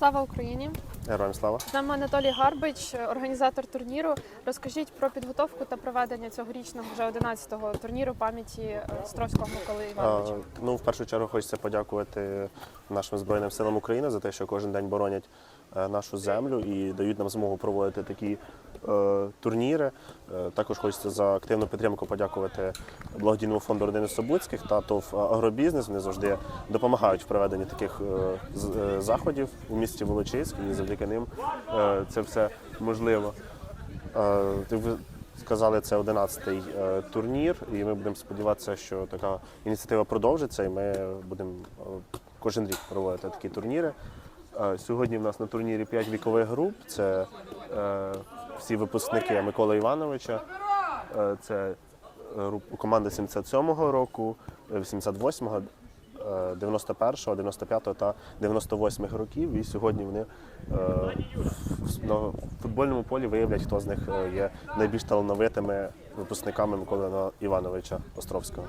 Слава Україні! Героям слава. З нами Анатолій Гарбич, організатор турніру. Розкажіть про підготовку та проведення цьогорічного вже 11-го турніру пам'яті е, Островського Миколи Івановича. Е, Ну, в першу чергу хочеться подякувати нашим Збройним силам України за те, що кожен день боронять е, нашу землю і дають нам змогу проводити такі е, турніри. Е, Також хочеться за активну підтримку подякувати благодійному фонду родини Собуцьких та ТОВ Агробізнес. Вони завжди допомагають в проведенні таких е, е, заходів у місті Волочиськ, і завдяки ним е, це все можливо. Е, ви сказали, це 11-й е, турнір, і ми будемо сподіватися, що така ініціатива продовжиться, і ми будемо е, кожен рік проводити такі турніри. Е, Сьогодні в нас на турнірі 5 вікових груп. Це е, всі випускники Миколи Івановича. Е, Це команда 77-го року, е, 88-го, е, 91-го, 95-го та 98-х років. І сьогодні вони е, в- на футбольному полі виявлять, хто з них е, є найбільш талановитими випускниками Миколи Івановича Островського.